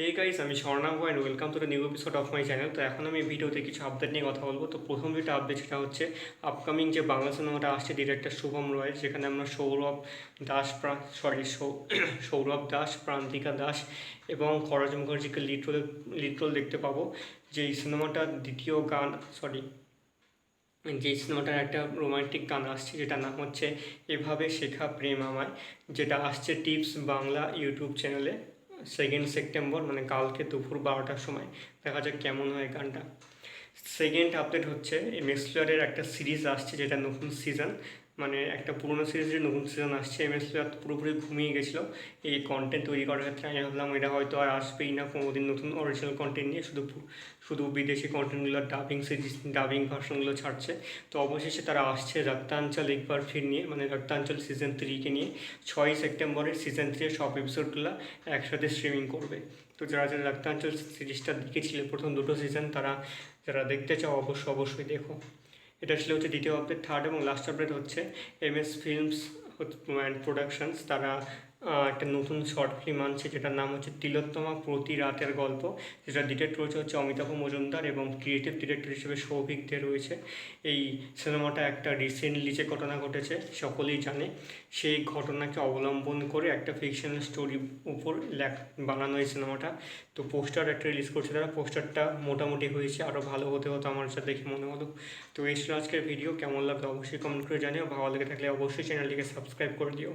হে guys আমি Swarnam and welcome to the new episode of my channel তো এখন আমি ভিডিওতে কিছু আপডেট নিয়ে কথা বলব। তো প্রথম যেটা আপডেট সেটা হচ্ছে আপকামিং যে বাংলা সিনেমাটা আসছে ডিরেক্টর শুভম রয়, যেখানে আমরা সৌরভ দাস সরি সৌরভ দাস, প্রান্তিকা দাস এবং খরচ মুখার্জিকে লিড রোল দেখতে পাবো। যে এই সিনেমাটার দ্বিতীয় গান সরি যে সিনেমাটার একটা রোমান্টিক গান আসছে, যেটার নাম হচ্ছে এভাবে শেখা প্রেম আমায়, যেটা আসছে টিপস বাংলা ইউটিউব চ্যানেলে সেকেন্ড সেপ্টেম্বর মানে কালকে দুপুর বারোটার সময়। দেখা যাক কেমন হয় গানটা। সেকেন্ড আপডেট হচ্ছে, এই মেক্সপ্লেয়ারের একটা সিরিজ আসছে, যেটা নতুন সিজন মানে একটা পুরোনো সিরিজের নতুন সিজন আসছে এম এস পুরোপুরি ঘুমিয়ে গেছিল। এই কন্টেন্ট তৈরি করার ক্ষেত্রে আমি ভাবলাম এটা হয়তো আর আসবেই না, কোনোদিন নতুন অরিজিনাল কন্টেন্ট নিয়ে। শুধু শুধু বিদেশি কন্টেন্টগুলো ডাবিং সিরিজ ডাবিং ভার্সনগুলো ছাড়ছে। তো অবশেষে তারা আসছে রক্তাঞ্চল একবার ফির নিয়ে মানে রক্তাঞ্চল সিজন থ্রিকে নিয়ে। ছয়ই সেপ্টেম্বরের সিজন থ্রির সব এপিসোডগুলো একসাথে স্ট্রিমিং করবে। তো যারা যারা রক্তাঞ্চল সিরিজটা দেখেছিলে, প্রথম দুটো সিজন তারা, যারা দেখতে চাও অবশ্যই অবশ্যই দেখো। এটা ছিল হচ্ছে দ্বিতীয় আপডেট থার্ড এবং লাস্ট আপডেট হচ্ছে M S films and productions তারা একটা নতুন শর্ট ফিল্ম আনছে, যেটার নাম হচ্ছে তিলোত্তমা প্রতি রাতের গল্প। যেটা ডিরেক্ট রয়েছে হচ্ছে অমিতাভ মজুমদার এবং ক্রিয়েটিভ ডিরেক্টর হিসেবে সৌভিক দে রয়েছে। এই সিনেমাটা একটা রিসেন্টলি যে ঘটনা ঘটেছে, সকলেই জানে। সেই ঘটনাকে অবলম্বন করে একটা ফিকশনাল স্টোরি উপর লেখ, বানানো এই সিনেমাটা। তো পোস্টার একটা রিলিজ করছে তারা। পোস্টারটা মোটামুটি হয়েছে আরও ভালো হতে হতো আমার সাথে দেখে মনে হলো। তো এই ছিল আজকের ভিডিও কেমন লাগল অবশ্যই কমেন্ট করে জানিও। ভালো লেগে থাকলে অবশ্যই চ্যানেলটিকে সাবস্ক্রাইব করে দিও।